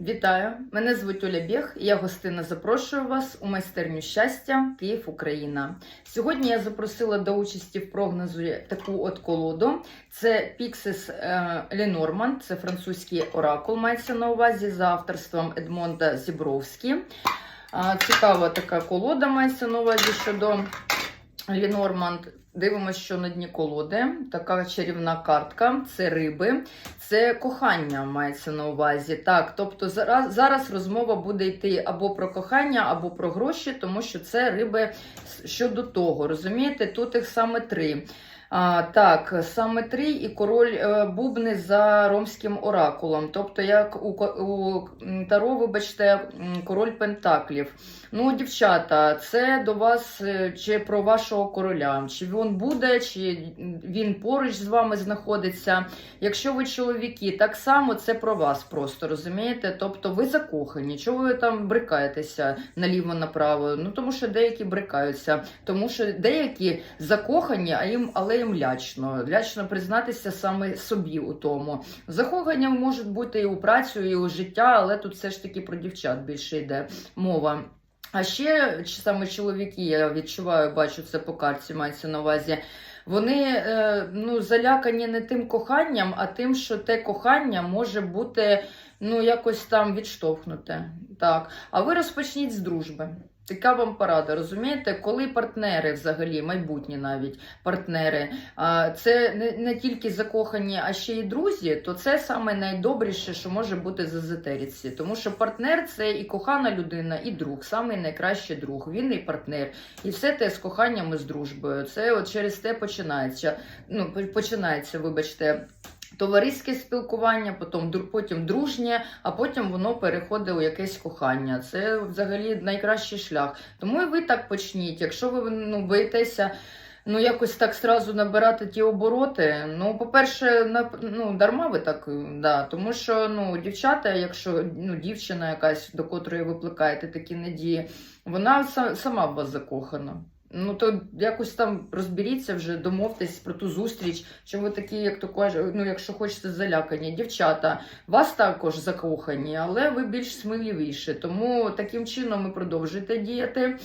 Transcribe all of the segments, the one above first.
Вітаю! Мене звуть Оля Бєх, і я гостина запрошую вас у майстерню щастя Київ, Україна. Сьогодні я запросила до участі в прогнозі таку от колоду. Це Pixis е, Lenormand, це французький оракул, мається на увазі за авторством Едмонда Зібровські. Цікава така колода мається на увазі щодо Lenormand. Дивимося, що на дні колоди. Така чарівна картка це риби, це кохання мається на увазі. Так, тобто зараз, зараз розмова буде йти або про кохання, або про гроші, тому що це риби щодо того. Розумієте, тут їх саме три. А, Так, саме три і король е, бубни за ромським оракулом. Тобто, як у, у Таро, вибачте, король Пентаклів. Ну, дівчата, це до вас е, чи про вашого короля, чи він буде, чи він поруч з вами знаходиться. Якщо ви чоловіки, так само це про вас просто розумієте? Тобто ви закохані, чого ви там брикаєтеся наліво-направо? Ну тому що деякі брикаються, тому що деякі закохані, а їм але їм лячно. Лячно признатися саме собі у тому. Закохання можуть бути і у працю, і у життя, але тут все ж таки про дівчат більше йде мова. А ще саме чоловіки, я відчуваю, бачу це по карті, мається на увазі. Вони е, ну, залякані не тим коханням, а тим, що те кохання може бути ну, якось там відштовхнуте. Так. А ви розпочніть з дружби. Така вам порада, розумієте? Коли партнери, взагалі, майбутні навіть партнери, це не, тільки закохані, а ще й друзі, то це саме найдобріше, що може бути з езотериці. Тому що партнер це і кохана людина, і друг, самий найкращий друг. Він і партнер. І все те з коханням і з дружбою. Це от через те починається. Ну, починається, вибачте. Товариське спілкування, потім, потім дружнє, а потім воно переходить у якесь кохання. Це взагалі найкращий шлях. Тому і ви так почніть. Якщо ви ну, боїтеся ну, якось так зразу набирати ті обороти, ну, по-перше, на, ну, дарма ви так, да, тому що ну, дівчата, якщо ну, дівчина якась, до котрої ви плекаєте такі надії, вона са- сама в вас закохана. Ну, то якось там розберіться вже, домовтесь про ту зустріч, що ви такі, як то кажуть, ну, якщо хочете, залякані. Дівчата, вас також закохані, але ви більш сміливіші. Тому таким чином ви продовжуйте діяти.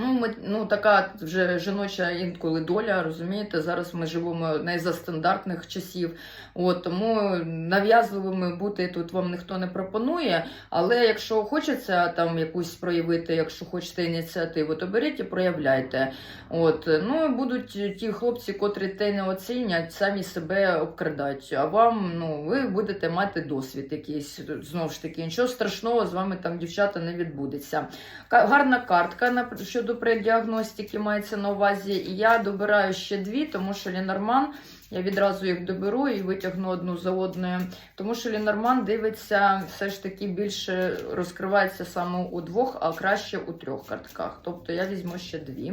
Ну, ми, ну, така вже жіноча інколи доля, розумієте, зараз ми живемо не за стандартних часів, от, тому нав'язливими бути тут вам ніхто не пропонує, але якщо хочеться там якусь проявити, якщо хочете ініціативу, то беріть і проявляйте. От, ну, будуть ті хлопці, котрі те не оцінять, самі себе обкрадають, а вам, ну, ви будете мати досвід якийсь, знову ж таки, нічого страшного з вами там, дівчата, не відбудеться. Гарна картка на щодо преддіагностики мається на увазі. Я добираю ще дві, тому що Лінорман, я відразу їх доберу і витягну одну за одною. Тому що Лінорман дивиться, все ж таки більше розкривається саме у двох, а краще у трьох картках. Тобто я візьму ще дві.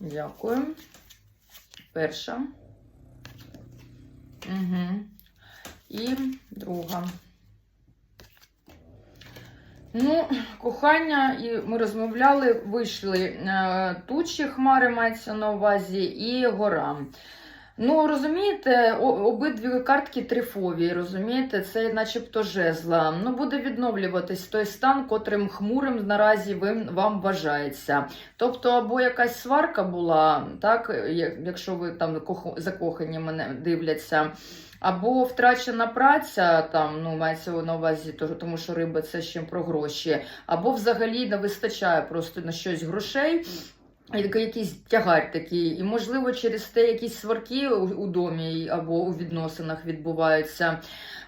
Дякую. Перша. Угу. І друга. Ну, кохання, і ми розмовляли, вийшли е, тучі, хмари мається на увазі, і гора. Ну, розумієте, обидві картки трифові, розумієте, це начебто жезла. Ну, буде відновлюватись той стан, котрим хмурим наразі ви, вам вважається. Тобто, або якась сварка була, так, якщо ви там закохані мене дивляться. Або втрачена праця, там ну мається на увазі, то- тому що риба це ще про гроші, або взагалі не вистачає просто на щось грошей. Якийсь тягар такий, і можливо через те якісь сварки у, у домі або у відносинах відбуваються.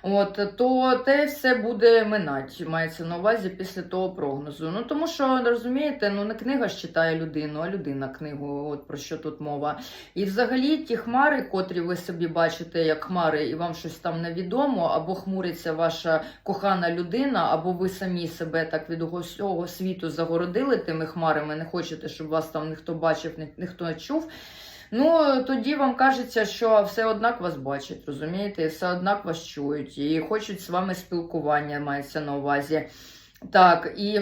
От то те все буде минать, мається на увазі після того прогнозу. Ну тому що розумієте, ну не книга ж читає людину, а людина книгу. От про що тут мова. І взагалі ті хмари, котрі ви собі бачите як хмари, і вам щось там невідомо, або хмуриться ваша кохана людина, або ви самі себе так від усього світу загородили тими хмарами, не хочете, щоб вас там ніхто бачив, ні- ніхто не чув. Ну, тоді вам кажеться, що все однак вас бачать, розумієте, все однак вас чують, і хочуть з вами спілкування, мається на увазі. Так, і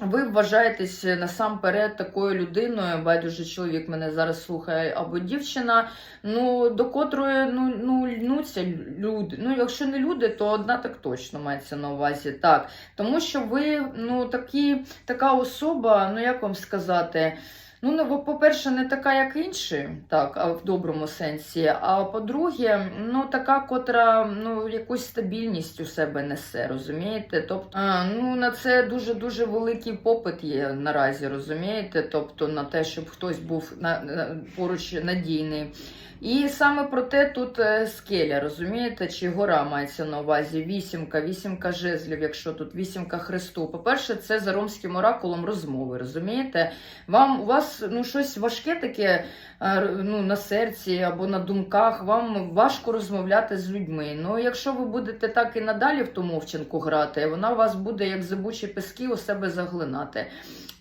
ви вважаєтесь насамперед такою людиною, байдуже чоловік мене зараз слухає, або дівчина, ну до котрої ну, ну льнуться люди. Ну, якщо не люди, то одна так точно мається на увазі. Так. Тому що ви ну, такі, така особа, ну як вам сказати. Ну, ну, по-перше, не така, як інші, так, а в доброму сенсі. А по-друге, ну така, котра ну, якусь стабільність у себе несе, розумієте? Тобто, ну на це дуже дуже великий попит є наразі, розумієте? Тобто на те, щоб хтось був на, на поруч надійний. І саме про те тут е, скеля, розумієте, чи гора мається на увазі вісімка, вісімка жезлів, якщо тут вісімка хресту. По-перше, це за ромським оракулом розмови, розумієте? Вам у вас ну щось важке таке е, ну, на серці або на думках, вам важко розмовляти з людьми. Ну, якщо ви будете так і надалі в ту мовчанку грати, вона у вас буде як зибучі пески у себе заглинати.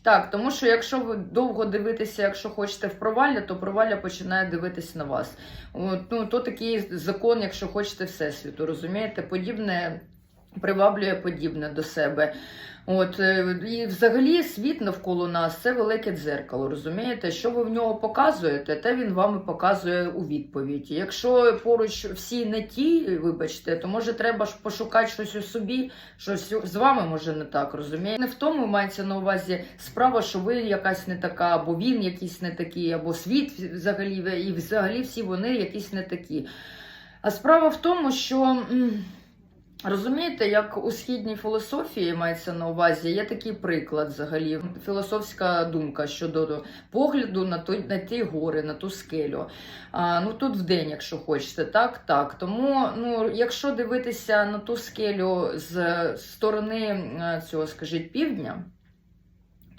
Так, тому що якщо ви довго дивитеся, якщо хочете в провалля, то провалля починає дивитися на вас. От, ну, То такий закон, якщо хочете всесвіту, розумієте, подібне приваблює подібне до себе. От, е, І взагалі світ навколо нас це велике дзеркало, розумієте? Що ви в нього показуєте, те він вам і показує у відповідь. Якщо поруч всі не ті, вибачте, то може треба ж пошукати щось у собі, щось з вами може не так, розумієте? Не в тому мається на увазі справа, що ви якась не така, або він якийсь не такий, або світ взагалі, і взагалі всі вони якісь не такі. А справа в тому, що. Розумієте, як у східній філософії мається на увазі, є такий приклад взагалі, філософська думка щодо погляду на той, на ті гори, на ту скелю. А, Ну тут в день, якщо хочете, так, так. Тому, ну, якщо дивитися на ту скелю з сторони е, цього, скажіть, півдня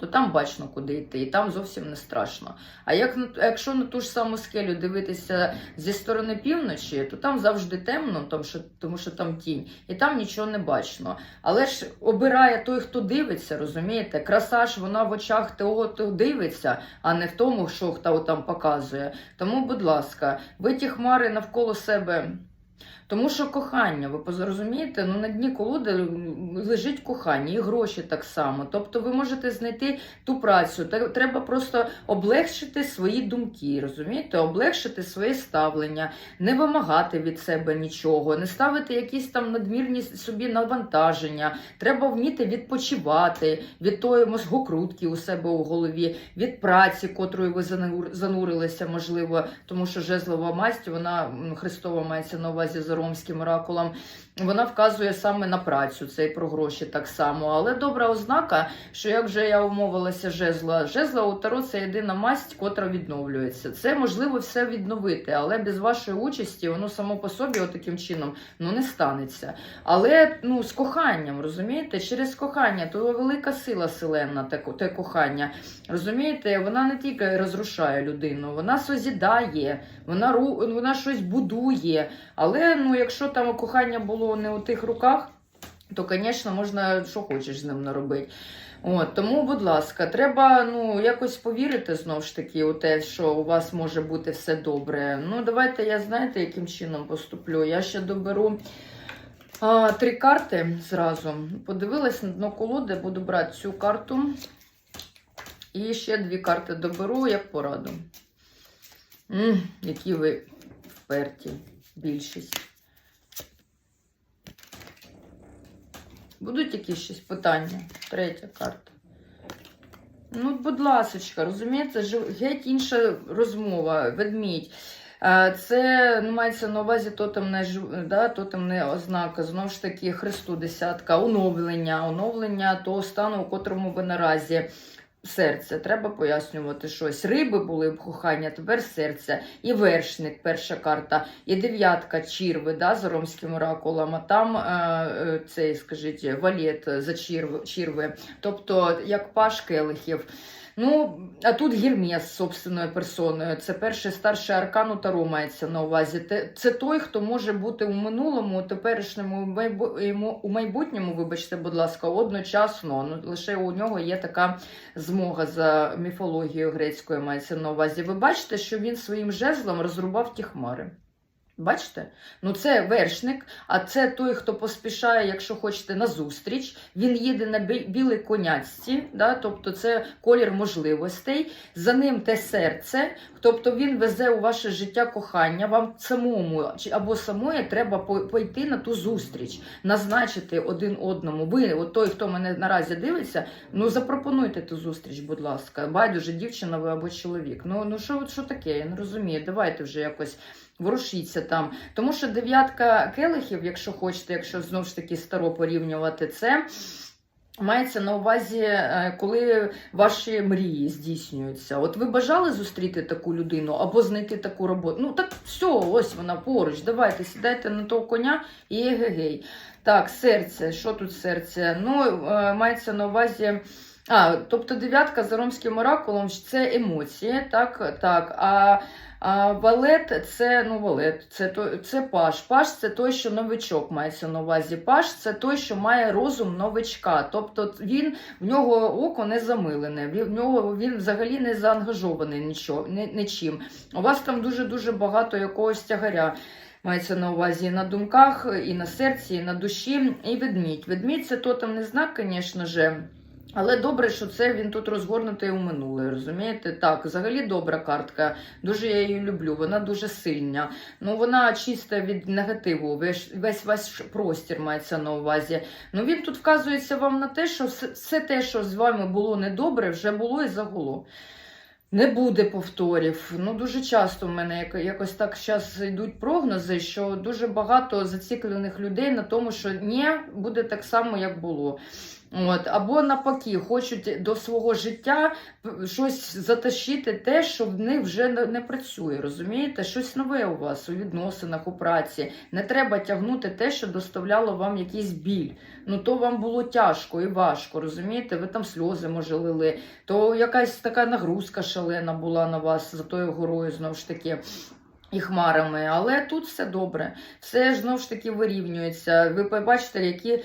то там бачно, куди йти, і там зовсім не страшно. А як якщо на ту ж саму скелю дивитися зі сторони півночі, то там завжди темно, тому що, тому що там тінь, і там нічого не бачно. Але ж обирає той, хто дивиться, розумієте? Краса ж вона в очах того, хто дивиться, а не в тому, що хто там показує. Тому, будь ласка, ви ті хмари навколо себе. Тому що кохання, ви зрозумієте, ну на дні колоди лежить кохання, і гроші так само. Тобто ви можете знайти ту працю. Треба просто облегшити свої думки, розумієте, облегшити своє ставлення, не вимагати від себе нічого, не ставити якісь там надмірні собі навантаження. Треба вміти відпочивати від тої мозгокрутки у себе у голові, від праці, котрою ви занурилися, можливо, тому що жезлова масть, вона Христова мається на увазі за ромським оракулом, вона вказує саме на працю, це і про гроші так само. Але добра ознака, що як вже я умовилася жезла, жезла у Таро це єдина масть, котра відновлюється. Це можливо все відновити, але без вашої участі воно само по собі, таким чином, ну не станеться. Але ну, з коханням, розумієте, через кохання, то велика сила селена, те, те кохання. Розумієте, вона не тільки розрушає людину, вона созідає, вона вона щось будує. Але ну, якщо там кохання було не у тих руках, то, звісно, можна що хочеш з ним наробити. От, Тому, будь ласка, треба ну, якось повірити знову ж таки у те, що у вас може бути все добре. Ну, давайте я знаєте, яким чином поступлю. Я ще доберу а, три карти зразу. Подивилась на дно колоди, буду брати цю карту. І ще дві карти доберу, як пораду. М -м, які ви вперті, більшість. Будуть якісь щось питання? Третя карта. Ну, будь ласочка, розумієте, геть інша розмова, ведмідь. Це ну, мається на увазі тотемне, да, тотемне ознака, знову ж таки, Христу десятка, оновлення, оновлення того стану, у котрому ви наразі серце. Треба пояснювати щось. Риби були в кохання, тепер серце. І вершник, перша карта, і дев'ятка чірви да, з ромським оракулом, а там е, е цей, скажіть, валет за чірви. Тобто, як паш келихів. Ну, а тут Гермес собственною персоною. Це перший старший аркан у Таро мається на увазі. Це той, хто може бути у минулому, у теперішньому, у майбутньому, вибачте, будь ласка, одночасно. Ну, Лише у нього є така змога за міфологією грецькою мається на увазі. Ви бачите, що він своїм жезлом розрубав ті хмари. Бачите? Ну це вершник, а це той, хто поспішає, якщо хочете, на зустріч. Він їде на білій конячці, да? тобто це колір можливостей. За ним те серце, тобто він везе у ваше життя кохання. Вам самому або самої треба пойти на ту зустріч, назначити один одному. Ви, от той, хто мене наразі дивиться, ну запропонуйте ту зустріч, будь ласка. Байдуже, дівчина ви або чоловік. Ну ну що, що таке? Я не розумію. Давайте вже якось. Ворушіться там. Тому що дев'ятка келихів, якщо хочете, якщо знову ж таки старо порівнювати це. Мається на увазі, е, коли ваші мрії здійснюються. От ви бажали зустріти таку людину або знайти таку роботу. Ну так все, ось вона поруч. Давайте сідайте на того коня і егегей. Так, серце. Що тут серце? Ну, е, мається на увазі. А, тобто дев'ятка за ромським оракулом це емоції, так, так. А, а валет це ну валет, це то це паш. Паш це той, що новичок мається на увазі. Паш це той, що має розум новичка. Тобто він в нього око не замилене, в нього він взагалі не заангажований нічого, нічим. У вас там дуже дуже багато якогось тягаря. Мається на увазі і на думках, і на серці, і на душі, і ведмідь. Ведмідь це тотемний знак, звісно же. Але добре, що це він тут розгорнутий у минуле, розумієте? Так, взагалі добра картка. Дуже я її люблю. Вона дуже сильна. Ну вона чиста від негативу. Весь весь ваш простір мається на увазі. Ну він тут вказується вам на те, що все, все те, що з вами було недобре, вже було і загуло. Не буде повторів. Ну дуже часто в мене як- якось так зараз йдуть прогнози, що дуже багато заціклених людей на тому, що ні, буде так само, як було. От, або навпаки, хочуть до свого життя щось затащити, те, що в них вже не працює. Розумієте? Щось нове у вас у відносинах, у праці. Не треба тягнути те, що доставляло вам якийсь біль. Ну то вам було тяжко і важко, розумієте? Ви там сльози може лили, то якась така нагрузка шалена була на вас за тою горою, знову ж таки. І хмарами, але тут все добре, все знову ж таки вирівнюється. Ви побачите, які е,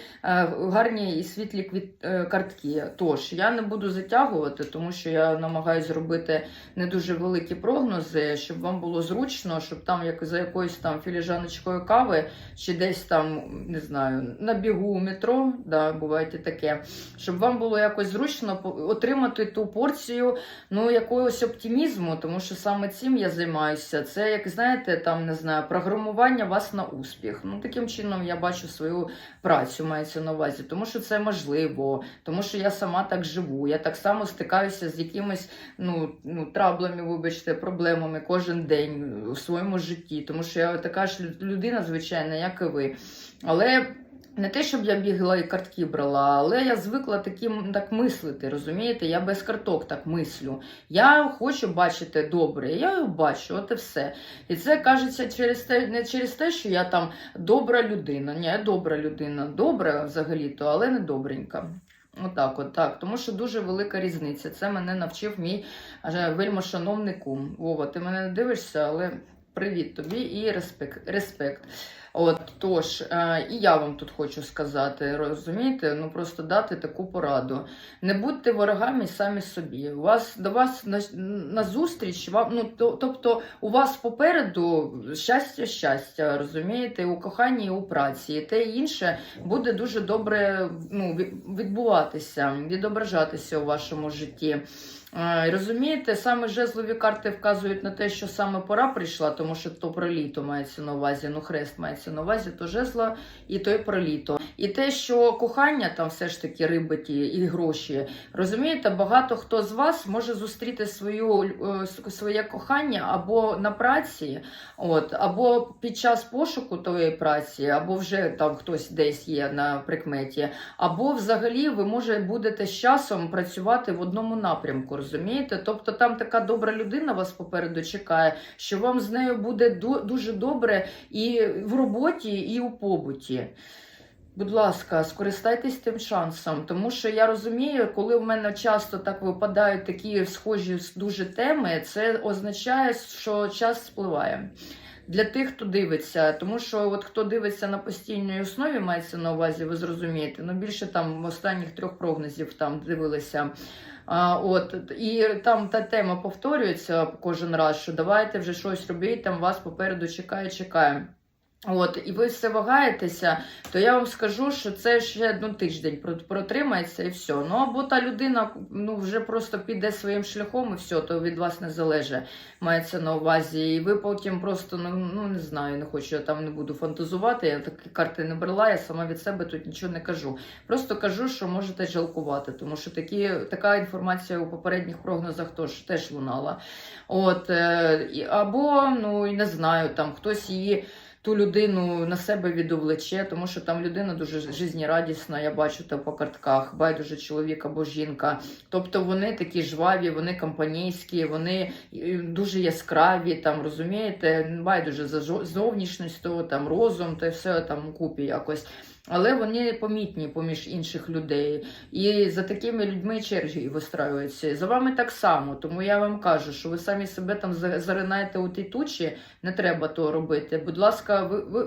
гарні і світлі квіт, е, картки. Тож я не буду затягувати, тому що я намагаюся зробити не дуже великі прогнози, щоб вам було зручно, щоб там як за якоюсь там філіжаночкою кави, чи десь там не знаю, на бігу у метро, да, буває і таке, щоб вам було якось зручно отримати ту порцію ну, якогось оптимізму, тому що саме цим я займаюся. Це, як знаєте, там не знаю, програмування вас на успіх. Ну, таким чином я бачу свою працю, мається на увазі, тому що це можливо, тому що я сама так живу. Я так само стикаюся з якимись ну, ну, траблами, вибачте, проблемами кожен день у своєму житті, тому що я така ж людина, звичайна, як і ви. Але. Не те, щоб я бігла і картки брала, але я звикла таким так мислити, розумієте? Я без карток так мислю. Я хочу бачити добре, я його бачу, от і все. І це кажеться через те, не через те, що я там добра людина. Ні, я добра людина, добра взагалі-то, але не добренька. Отак, от так. Тому що дуже велика різниця. Це мене навчив мій аже, вельмошановний кум. Вова, ти мене не дивишся, але привіт тобі і респект. респект. От тож, е, і я вам тут хочу сказати, розумієте, ну просто дати таку пораду. Не будьте ворогами самі собі. У вас до вас на, на зустріч, вам, ну то, тобто у вас попереду щастя, щастя, розумієте, у коханні, і у праці, і те і інше буде дуже добре ну, відбуватися, відображатися у вашому житті. Е, Розумієте, саме жезлові карти вказують на те, що саме пора прийшла, тому що то про літо мається на увазі, ну хрест мається на увазі, то жезла і то й про літо. І те, що кохання там все ж таки рибаті і гроші. Розумієте, багато хто з вас може зустріти свою, е, своє кохання або на праці, от, або під час пошуку тої праці, або вже там хтось десь є на прикметі, або взагалі ви може будете з часом працювати в одному напрямку, розумієте? Тобто там така добра людина вас попереду чекає, що вам з нею буде дуже добре і в роботі, і у побуті. Будь ласка, скористайтесь тим шансом, тому що я розумію, коли в мене часто так випадають такі схожі дуже теми, це означає, що час спливає. для тих, хто дивиться. Тому що от хто дивиться на постійній основі, мається на увазі, ви зрозумієте. Ну більше там останніх трьох прогнозів там дивилися. А, от і там та тема повторюється кожен раз, що давайте вже щось робіть, там вас попереду чекає, чекає. От, і ви все вагаєтеся, то я вам скажу, що це ще ну, тиждень протримається і все. Ну або та людина ну, вже просто піде своїм шляхом і все, то від вас не залежить, мається на увазі. І ви потім просто ну, ну не знаю, не хочу, я там не буду фантазувати. Я такі карти не брала, я сама від себе тут нічого не кажу. Просто кажу, що можете жалкувати, тому що такі, така інформація у попередніх прогнозах теж, теж лунала. От, е, або, ну не знаю, там хтось її ту людину на себе відовлече, тому що там людина дуже жизнерадісна, я бачу це по картках, байдуже чоловік або жінка. Тобто вони такі жваві, вони компанійські, вони дуже яскраві, там розумієте, байдуже за зовнішністю, там розум, то все там купі якось. Але вони помітні поміж інших людей. І за такими людьми черги вистраюються. За вами так само. Тому я вам кажу, що ви самі себе там заринаєте у ті тучі, не треба того робити. Будь ласка, ви, ви,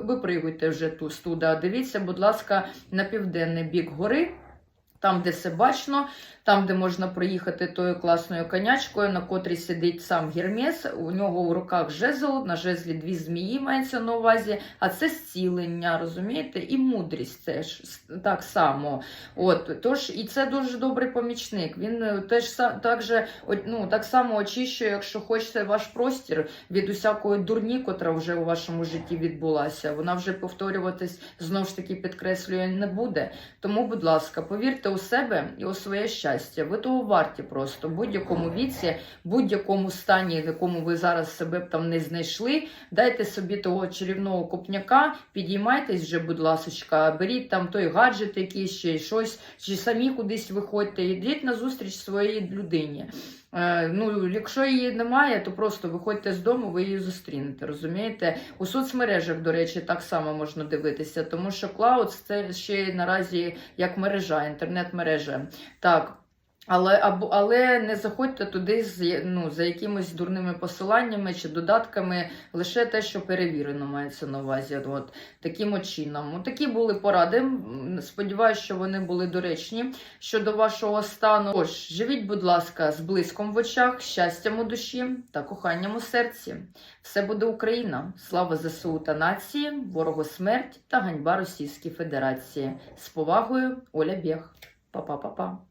вже ту студа. Дивіться, будь ласка, на південний бік гори. Там, де все бачно, там, де можна проїхати тою класною конячкою, на котрій сидить сам Гермес, у нього у руках жезл, на жезлі дві змії мається на увазі, а це зцілення, розумієте? І мудрість теж так само. От, тож, і це дуже добрий помічник. Він е, теж так, же, ну, так само очищує, якщо хочете, ваш простір від усякої дурні, котра вже у вашому житті відбулася. Вона вже повторюватись знову ж таки підкреслює не буде. Тому, будь ласка, повірте у себе і у своє щастя. Ви того варті просто в будь-якому віці, будь-якому стані, в якому ви зараз себе б там не знайшли. Дайте собі того чарівного копняка, підіймайтесь вже, будь ласочка, беріть там той гаджет якийсь чи щось, чи самі кудись виходьте, йдіть на зустріч своїй людині. Е, ну, якщо її немає, то просто виходьте з дому, ви її зустрінете. Розумієте? У соцмережах, до речі, так само можна дивитися, тому що Клаудс це ще наразі як мережа, інтернет-мережа. Так. Але, або, але не заходьте туди з, ну, за якимись дурними посиланнями чи додатками, лише те, що перевірено, мається на увазі. От, таким чином. Такі були поради. Сподіваюсь, що вони були доречні щодо вашого стану. Тож, живіть, будь ласка, з блиском в очах, щастям у душі та коханням у серці. Все буде Україна! Слава ЗСУ та нації, ворогу смерть та ганьба Російській Федерації. З повагою, Оля Бєх. Па-па-па-па.